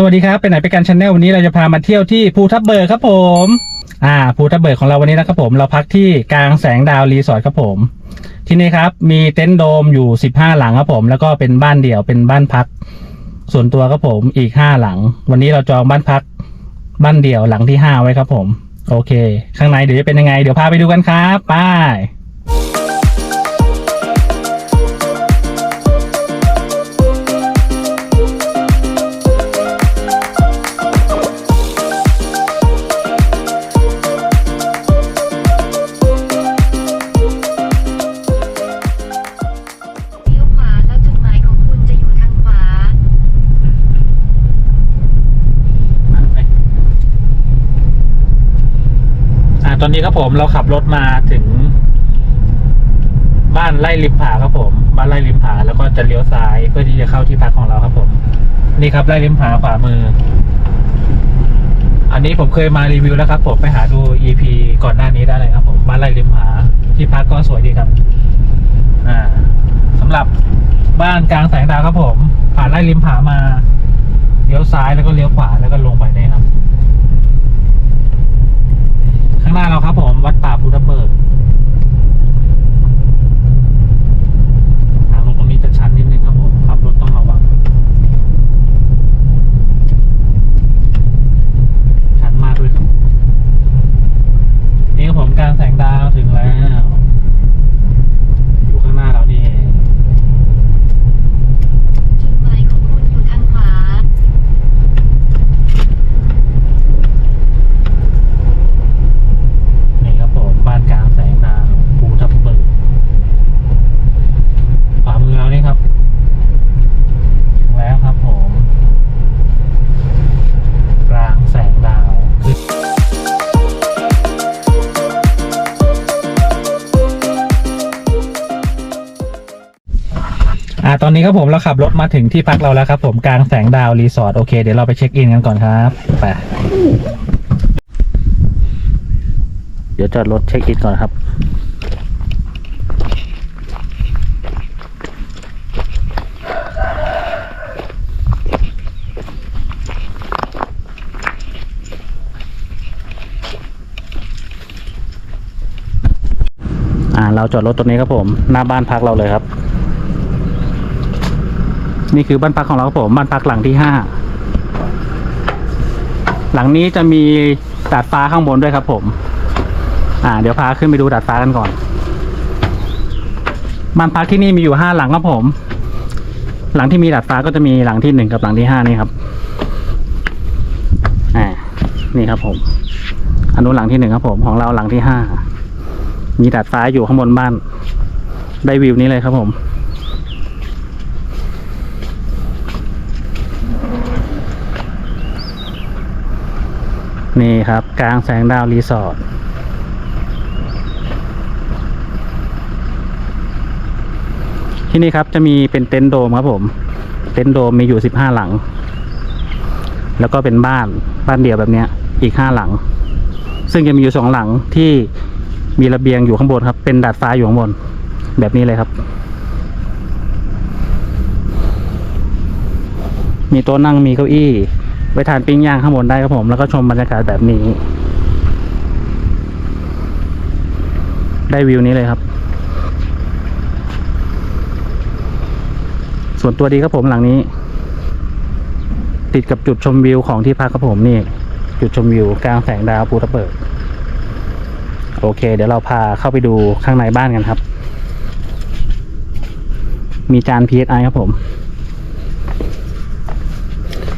สวัสดีครับไปไหนไปกันชาแนลวันนี้เราจะพามาเที่ยวที่ภูทับเบิกครับผม อ่าภูทับเบิกของเราวันนี้นะครับผมเราพักที่กลางแสงดาวรีสอร์ทครับผม ที่นี่ครับมีเต็นท์โดมอยู่ 15 หลังครับผม แล้วก็เป็นบ้านเดี่ยวเป็นบ้านพัก ส่วนตัวครับผมอีก 5 หลัง วันนี้เราจองบ้านพัก บ้านเดี่ยวหลังที่ 5 ไว้ครับผม โอเค ข้างในเดี๋ยวจะเป็นยังไง เดี๋ยวพาไปดูกันครับไป นี่ครับผมเราขับรถมาถึง บ้านไร่ริมผาครับผม บ้านไร่ริมผาแล้วก็จะเลี้ยวซ้ายเพื่อที่จะเข้าที่พักของเราครับผม นี่ครับไร่ริมผาขวามือ อันนี้ผมเคยมารีวิวแล้วครับ ผมไปหาดู EP ก่อนหน้านี้ได้เลยครับ ผมบ้านไร่ริมผาที่พักก็สวยดีครับอ่าสำหรับบ้านกลางแสงดาวครับผม ผ่านไร่ริมผามาเลี้ยวซ้ายแล้วก็เลี้ยวขวาแล้วก็ลงไปนี่ครับ ข้างหน้าเราครับผม วัดป่าพุทธเบิกทางลงตรงนี้จะชันนิดนึงครับผม ขับรถต้องระวัง ชันมากด้วยครับ นี่ผมกลางแสงดาวถึงแล้ว อ่าตอนนี้ครับผมเราขับรถมาถึงที่พักเราแล้วครับผมกลางแสงดาวรีสอร์ทโอเคเดี๋ยวเราไปเช็คอินกันก่อนครับไปเดี๋ยวจอดรถเช็คอินก่อนครับอ่าเราจอดรถตรงนี้ครับผม หน้าบ้านพักเราเลยครับ นี่คือบ้านพักของเราครับผมบ้านพักหลังที่ห้าหลังนี้จะมีดาดฟ้าข้างบนด้วยครับ ผม อ่า เดี๋ยวพาขึ้นไปดูดาดฟ้ากันก่อนบ้านพักที่นี่มีอยู่ห้าหลังครับผม หลังที่มีดาดฟ้าก็จะมีหลังที่หนึ่งกับหลังที่ห้านี่ครับ อ่า นี่ครับผมอันนู้นหลังที่หนึ่งครับผมของเราหลังที่ห้ามีดาดฟ้าอยู่ข้างบนบ้าน ได้วิวนี้เลยครับผม นี่ครับ กลางแสงดาวรีสอร์ทที่นี่ครับจะมีเป็นเต็นท์โดมครับผม เต็นท์โดมมีอยู่สิบห้าหลัง แล้วก็เป็นบ้านบ้านเดี่ยวแบบเนี้ย อีกห้าหลัง ซึ่งจะมีอยู่สองหลังที่มีระเบียงอยู่ข้างบนครับ เป็นดาดฟ้าอยู่ข้างบน แบบนี้เลยครับ มีโต๊ะนั่งมีเก้าอี้ ไว้ทานปิ้งย่างข้างบนได้ครับผม แล้วก็ชมบรรยากาศแบบนี้ ได้วิวนี้เลยครับ ส่วนตัวดีครับผมหลังนี้ ติดกับจุดชมวิวของที่พักครับผมนี่ จุดชมวิวกลางแสงดาวภูทับเบิกโอเค เดี๋ยวเราพาเข้าไปดูข้างในบ้านกันครับ มีจาน PSI ครับผม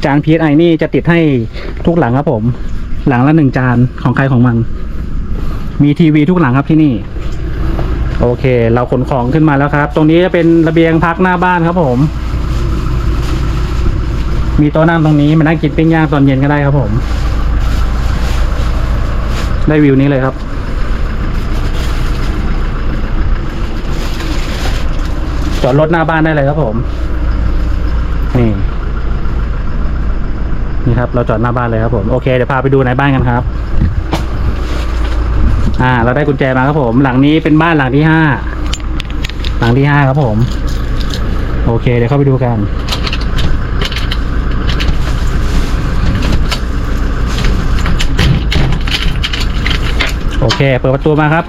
จาน PSI นี่จะติดให้ทุกหลังครับผม หลังละหนึ่งจานของใครของมัน มีทีวีทุกหลังครับที่นี่ โอเค เราขนของขึ้นมาแล้วครับ ตรงนี้จะเป็นระเบียงพักหน้าบ้านครับผม มีโต๊ะนั่งตรงนี้มานั่งกินปิ้งย่างตอนเย็นก็ได้ครับผม ได้วิวนี้เลยครับจอดรถหน้าบ้านได้เลยครับผม นี่ี่ครับ เราจอดหน้าบ้านเลยครับผมโอเคเดี๋ยวพาไปดูในบ้านกันครับอ่า เราได้กุญแจมาครับผม หลังนี้เป็นบ้านหลังที่ห้าหลังที่ห้าครับผม โอเค เดี๋ยวเข้าไปดูกัน โอเค เปิดประตูมาครับ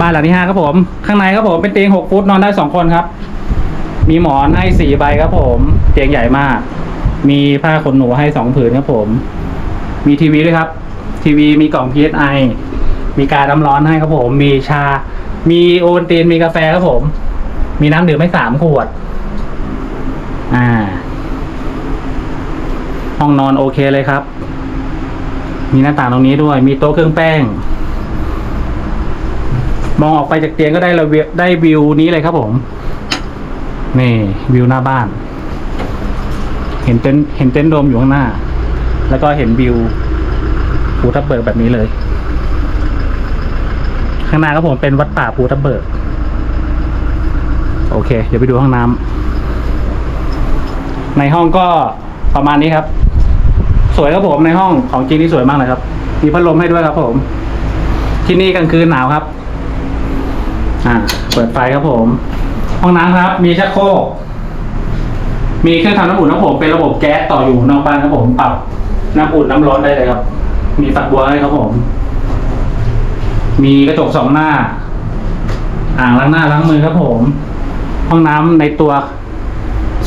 บ้านหลังที่ห้าครับผม ข้างในครับผมเป็นเตียงหกฟุตนอนได้สองคนครับ มีหมอนให้สี่ใบครับผม เตียงใหญ่มาก มีผ้าขนหนูให้สองผืนครับผม มีทีวีด้วยครับ ทีวีมีกล่อง PSI มีการน้ำร้อนให้ครับผม มีชา มีโอวัลตินมีกาแฟครับผม มีน้ำดื่มให้สามขวด อ่า ห้องนอนโอเคเลยครับ มีหน้าต่างตรงนี้ด้วย มีโต๊ะเครื่องแป้ง มองออกไปจากเตียงก็ได้ระเวียได้วิวนี้เลยครับผม นี่วิวหน้าบ้าน เห็นเต็นท์เห็นเต็นท์โดมอยู่ข้างหน้า แล้วก็เห็นวิวภูทับเบิกแบบนี้เลย ข้างหน้าครับผมเป็นวัดป่าภูทับเบิก โอเค เดี๋ยวไปดูห้องน้ำในห้องก็ประมาณนี้ครับ สวยครับผมในห้องของจริงที่สวยมากเลยครับ มีพัดลมให้ด้วยครับผม ที่นี่กลางคืนหนาวครับ อ่า เปิดไฟครับผม ห้องน้ำครับ มีชักโครก มีเครื่องทำน้ำอุ่นน้ำผมเป็นระบบแก๊สต่ออยู่นอกบ้านครับผมปรับน้ำอุ่นน้ำร้อนได้เลยครับ มีฝักบัวให้ครับผม มีกระจกสองหน้า อ่างล้างหน้าล้างมือครับผม ห้องน้ำในตัว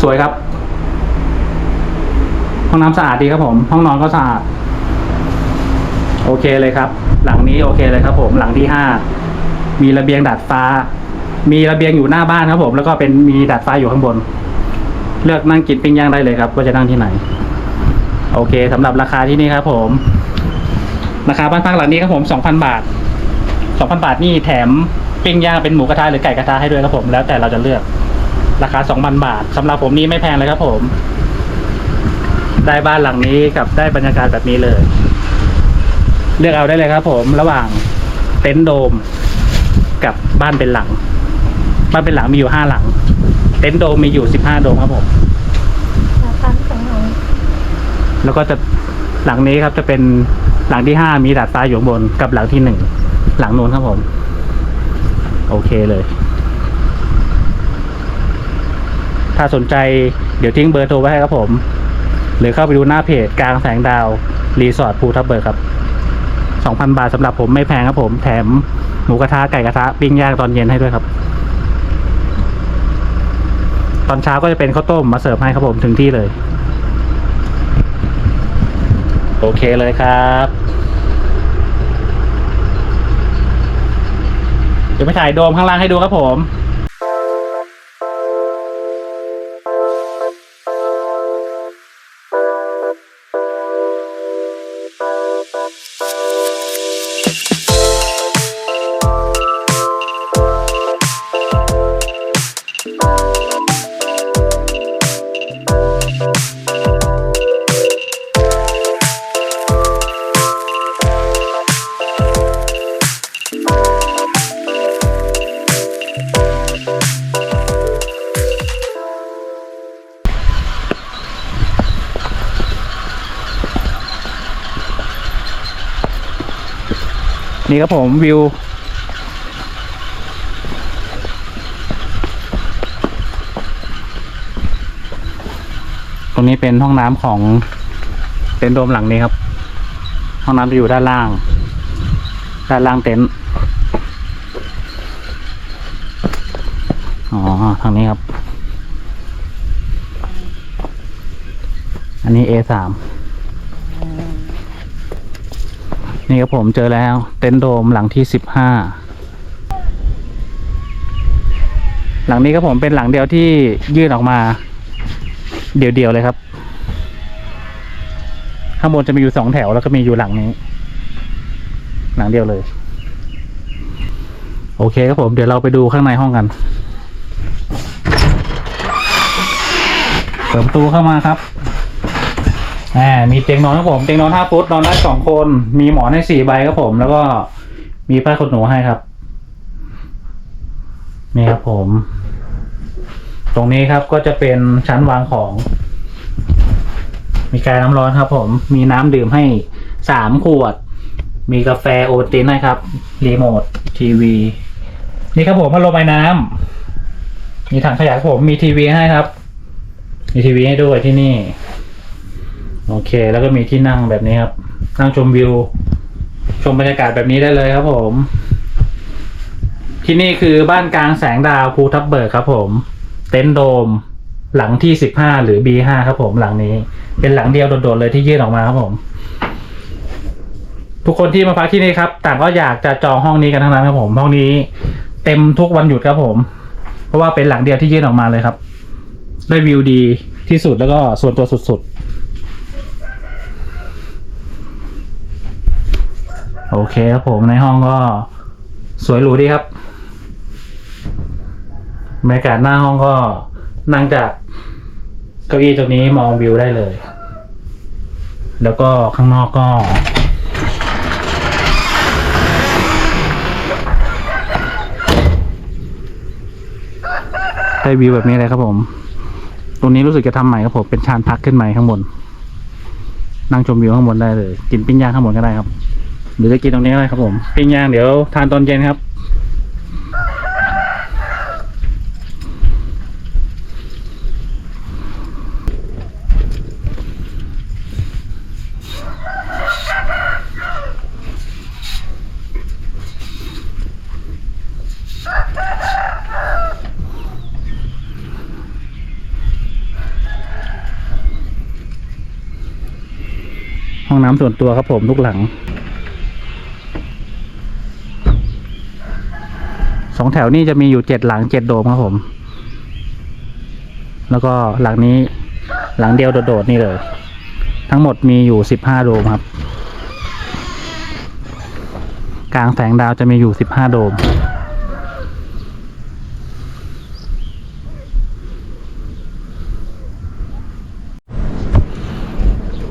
สวยครับ ห้องน้ำสะอาดดีครับผม ห้องนอนก็สะอาด โอเคเลยครับ หลังนี้โอเคเลยครับผม หลังที่ห้ามีระเบียงดาดฟ้า มีระเบียงอยู่หน้าบ้านครับผม แล้วก็เป็นมีดาดฟ้าอยู่ข้างบน เลือกนั่งกินปิ้งย่างได้เลยครับว่าจะนั่งที่ไหน โอเคสำหรับราคาที่นี่ครับ ผม ราคาบ้านพักหลังนี้ครับผมสองพันบาทสองพันบาทนี่แถมปิ้งย่างเป็นหมูกระทะหรือไก่กระทะให้ด้วยครับผม แล้วแต่เราจะเลือก ราคาสองพันบาทสำหรับผมนี่ไม่แพงเลยครับ ผม ได้บ้านหลังนี้กับได้บรรยากาศแบบนี้เลย เลือกเอาได้เลยครับ ผมระหว่างเต็นท์โดมกับบ้านเป็นหลัง บ้านเป็นหลังมีอยู่ห้าหลัง เต็นท์โดมมีอยู่สิบห้าโดมครับผม ปั๊มสองหลังแล้วก็จะหลังนี้ครับจะเป็นหลังที่ห้ามีดาดฟ้าอยู่ข้างบนกับหลังที่หนึ่งหลังนู้นครับผม โอเคเลย ถ้าสนใจเดี๋ยวทิ้งเบอร์โทรไว้ให้ครับผม หรือเข้าไปดูหน้าเพจกลางแสงดาว รีสอร์ทภูทับเบิกครับสองพันบาทสำหรับผมไม่แพงครับผม แถมหมูกระทะไก่กระทะปิ้งย่างตอนเย็นให้ด้วยครับ ตอนเช้าก็จะเป็นข้าวต้มมาเสิร์ฟให้ครับผมถึงที่เลย โอเคเลยครับเดี๋ยวไปถ่ายโดมข้างล่างให้ดูครับผม นี่ครับผมวิว ตรงนี้เป็นห้องน้ำของเต็นท์โดมหลังนี้ครับ ห้องน้ำจะอยู่ด้านล่าง ด้านล่างเต็นท์อ๋อทางนี้ครับ อันนี้ A สาม นี่ครับผมเจอแล้ว เต็นท์โดมหลังที่สิบห้าหลังนี้ครับผมเป็นหลังเดียวที่ยื่นออกมา เดี่ยวๆเลยครับ ข้างบนจะมีอยู่สองแถวแล้วก็มีอยู่หลังนี้ หลังเดียวเลย โอเคครับผมเดี๋ยวเราไปดูข้างในห้องกันเปิดประตูเข้ามาครับ อ่ามีเตียงนอนครับผมเตียงนอนห้าฟุตนอนได้สองคน มีหมอนให้สี่ใบครับผม แล้วก็มีผ้าขนหนูให้ครับ นี่ครับผม ตรงนี้ครับก็จะเป็นชั้นวางของ มีการน้ำร้อนครับ ผม มีน้ำดื่มให้สามขวด มีกาแฟโอตินให้ครับ รีโมททีวี นี่ครับผมพัดลมไอ้น้ำมีถังขยะครับผม มีทีวีให้ครับ มีทีวีให้ด้วยที่นี่ โอเค แล้วก็มีที่นั่งแบบนี้ครับ นั่งชมวิว ชมบรรยากาศแบบนี้ได้เลยครับผม ที่นี่คือบ้านกลางแสงดาวภูทับเบิกครับผม เต็นท์โดม หลังที่สิบห้าหรือ B5 ครับผมหลังนี้ เป็นหลังเดียวโดดๆเลยที่ยื่นออกมาครับผม ทุกคนที่มาพักที่นี่ครับ ต่างก็อยากจะจองห้องนี้กันทั้งนั้นครับผม ห้องนี้เต็มทุกวันหยุดครับผม เพราะว่าเป็นหลังเดียวที่ยื่นออกมาเลยครับ ได้วิวดีที่สุดแล้วก็ส่วนตัวสุดๆ โอเคครับผมในห้องก็สวยหรูดีครับบรรยากาศหน้าห้องก็นั่งจากเก้าอี้ตรงนี้มองวิวได้เลย แล้วก็ข้างนอกก็ได้วิวแบบนี้เลยครับผม ตรงนี้รู้สึกจะทำใหม่ครับผม เป็นชานพักขึ้นใหม่ข้างบน นั่งชมวิวข้างบนได้เลย กินปิ้งย่างข้างบนก็ได้ครับ หรือจะกินตรงนี้ก็ได้ครับผมปิ้งย่างเดี๋ยวทานตอนเย็นครับ ห้องน้ำส่วนตัวครับผมทุกหลัง สองแถวนี่จะมีอยู่เจ็ดหลังเจ็ดโดมครับผม แล้วก็หลังนี้หลังเดียวโดดๆนี่เลย ทั้งหมดมีอยู่สิบห้าโดมครับ กลางแสงดาวจะมีอยู่สิบห้าโดม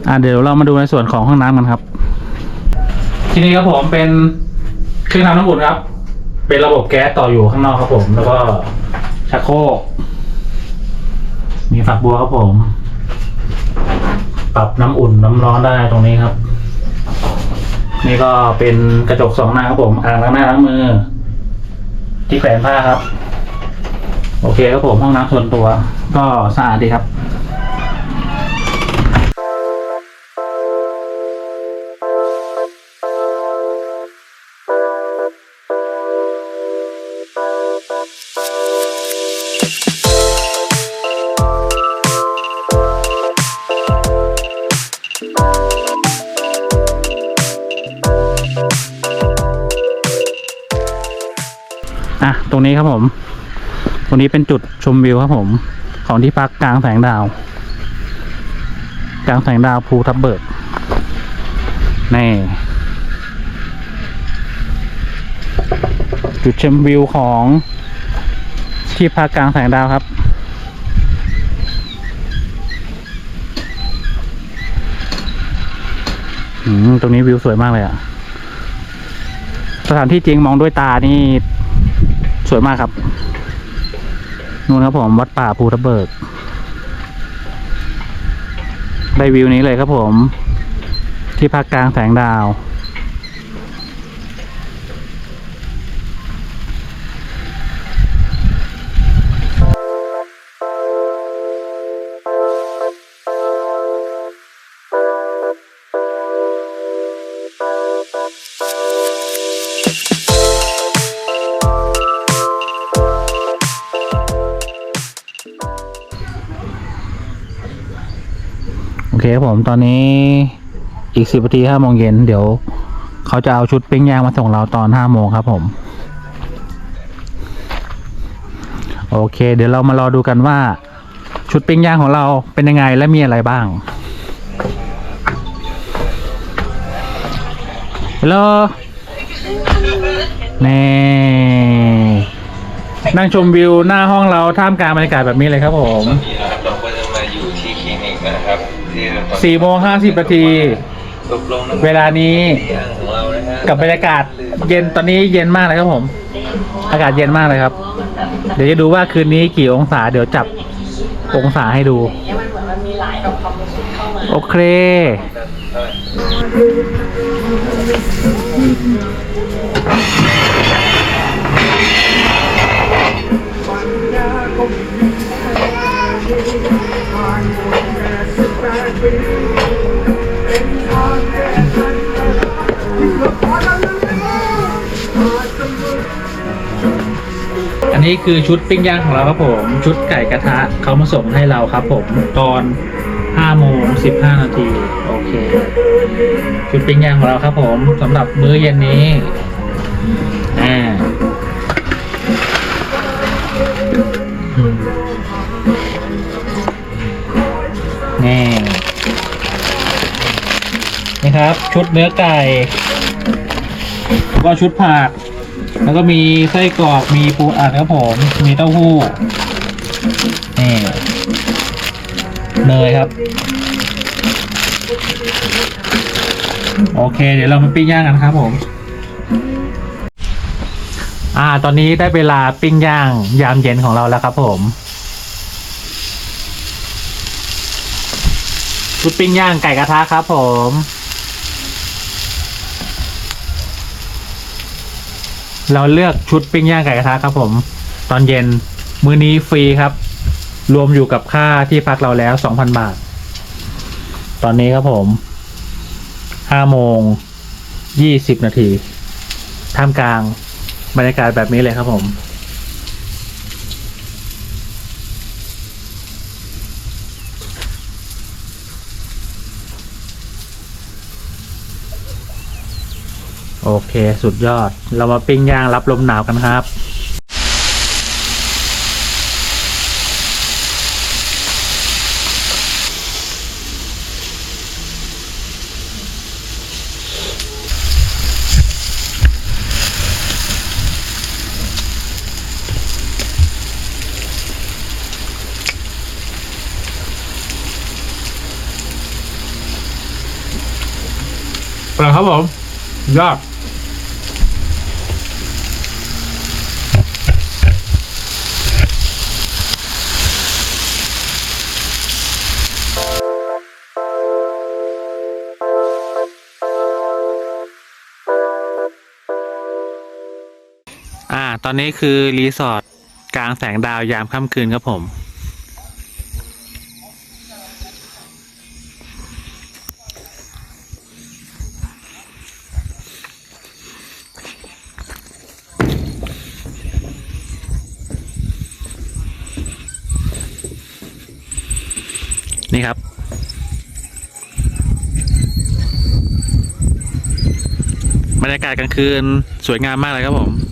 อ่าเดี๋ยวเรามาดูในส่วนของห้องน้ำกันครับ ที่นี่ครับผมเป็นเครื่องทำน้ำอุ่นครับ เป็นระบบแก๊สต่ออยู่ข้างนอกครับผม แล้วก็ชักโครกมีฝักบัวครับผม ปรับน้ำอุ่นน้ำร้อนได้ตรงนี้ครับ นี่ก็เป็นกระจกสองหน้าครับผมอ่างล้างหน้าล้างมือ ที่แขวนผ้าครับ โอเคครับผมห้องน้ำส่วนตัว ก็สะอาดดีครับ ตรงนี้ครับผม ตรงนี้เป็นจุดชมวิวครับผม ของที่พักกลางแสงดาว กลางแสงดาวภูทับเบิกนี่จุดชมวิวของที่พักกลางแสงดาวครับ ตรงนี้วิวสวยมากเลยอะสถานที่จริงมองด้วยตานี่ วยมากครับนู่นครับผมวัดป่าภูทะเบิก ได้วิวนี้เลยครับผม ที่ภาคกลางแสงดาว ครับผมตอนนี้อีกสิบนาทีห้าโมงเย็นเดี๋ยวเขาจะเอาชุดปิ้งย่างมาส่งเราตอนห้าโมงครับผม โอเค เดี๋ยวเรามารอดูกันว่า ชุดปิ้งย่างของเราเป็นยังไงและมีอะไรบ้างฮัลโหลนี่นั่งชมวิวหน้าห้องเราท่ามกลางบรรยากาศแบบนี้เลยครับผมนี่นะครับเราก็จะมาอยู่ที่คลินิกนะครับ สี่โมงห้าสิบนาทีตกลงนะเวลานี้เตียงของเรานะฮะกับบรรยากาศเย็นตอนนี้เย็นมากเลยครับผม อากาศเย็นมากเลยครับ เดี๋ยวจะดูว่าคืนนี้กี่องศา เดี๋ยวจับองศาให้ดู โอเค Thank อันนี้คือชุดปิ้งย่างของเราครับผม ชุดไก่กระทะเขามาส่งให้เราครับผมตอน5โมง15 นาทีโอเค ชุดปิ้งย่างของเราครับผมสำหรับมื้อเย็นนี้อ่านี่ นี่นี่ครับ ชุดเนื้อไก่ก็ชุดผัก แล้วก็มีไส้กรอกมีปูอัดครับผม มีเต้าหู้นี่เนยครับ โอเค เดี๋ยวเรามาปิ้งย่างกันครับผมอ่า ตอนนี้ได้เวลาปิ้งย่างยามเย็นของเราแล้วครับผมชุดปิ้งย่างไก่กระทะครับผม เราเลือกชุดปิ้งย่างไก่กระทะครับผม ตอนเย็นมื้อนี้ฟรีครับ รวมอยู่กับค่าที่พักเราแล้วสองพันบาท ตอนนี้ครับผมห้าโมงยี่สิบนาทีท่ามกลางบรรยากาศแบบนี้เลยครับผม โอเคสุดยอด เรามาปิ้งย่างรับลมหนาวกันครับเปิดครับผมยอดอ่าต อนนี้คือรีสอร์ทกลางแสงดาวยามค่ำคืนครับผม นี่ครับบรรยากาศกลางคืนสวยงามมากเลยครับผม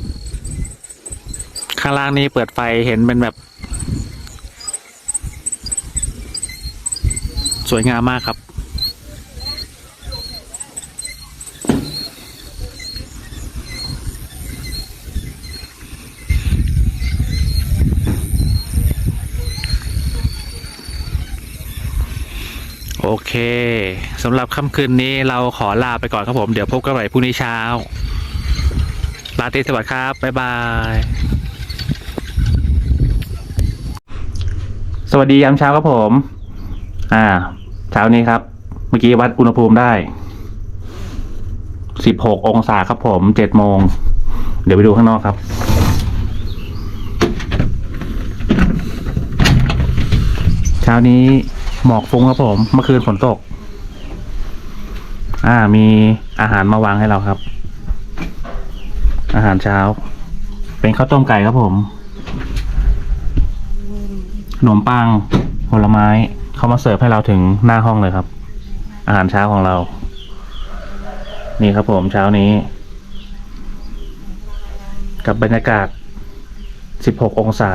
ข้างล่างนี้เปิดไฟเห็นเป็นแบบ สวยงามมากครับ โอเคสำหรับค่ำคืนนี้เราขอลาไปก่อนครับผม เดี๋ยวพบกันใหม่พรุ่งนี้เช้าลาตรีสวัสดิ์ครับ บ๊ายบาย สวัสดียามเช้าครับผม อ่า เช้านี้ครับ เมื่อกี้วัดอุณหภูมิได้สิบหกองศาครับผมเจ็ดโมง เดี๋ยวไปดูข้างนอกครับ เช้านี้หมอกฟุ้งครับผม เมื่อคืนฝนตก อ่า มีอาหารมาวางให้เราครับ อาหารเช้า เป็นข้าวต้มไก่ครับผม นมปังผลไม้เขามาเสิร์ฟให้เราถึงหน้าห้องเลยครับ อาหารเช้าของเรา นี่ครับผมเช้านี้ กับบรรยากาศ 16 องศา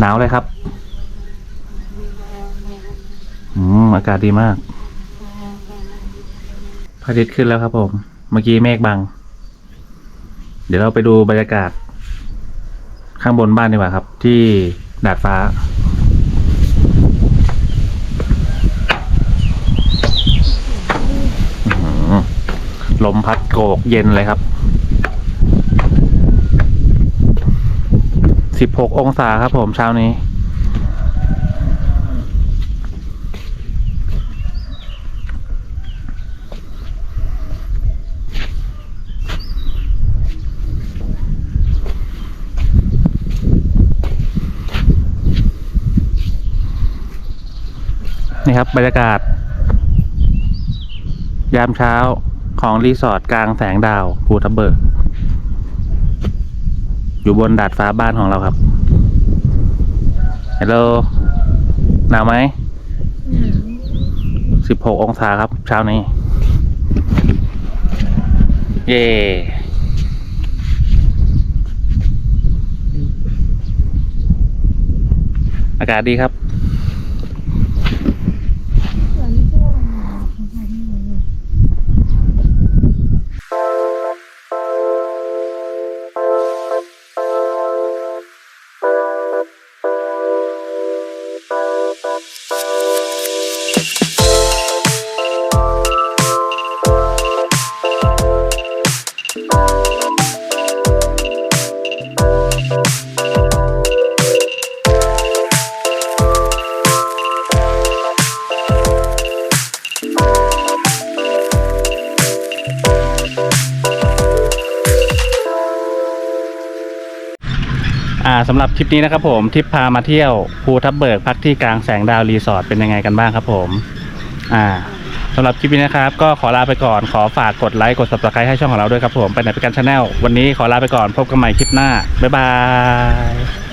หนาวเลยครับ อืม อากาศดีมาก พระอาทิตย์ขึ้นแล้วครับผม เมื่อกี้เมฆบัง เดี๋ยวเราไปดูบรรยากาศ ข้างบนบ้านดีกว่าครับ ที่ดาดฟ้า ลมพัดโกกเย็นเลยครับสิบหกองศาครับผมเช้านี้ ครับ บรรยากาศ ยามเช้าของรีสอร์ทกลางแสงดาวภูทับเบิก อยู่บนดาดฟ้าบ้านของเราครับฮัลโหลหนาวไหมสิบหกองศาครับ เช้านี้ เย่อากาศดีครับ สำหรับทริปนี้นะครับผมทริปพามาเที่ยวภูทับเบิกพักที่กลางแสงดาวรีสอร์ทเป็นยังไงกันบ้างครับผมอ่าสำหรับคลิปนี้นะครับ ก็ขอลาไปก่อนขอฝากกดไลค์กด subscribe ให้ช่องของเราด้วยครับผมไปไหนไปกันชาแนลวันนี้ขอลาไปก่อนพบกันใหม่คลิปหน้าบ๊ายบาย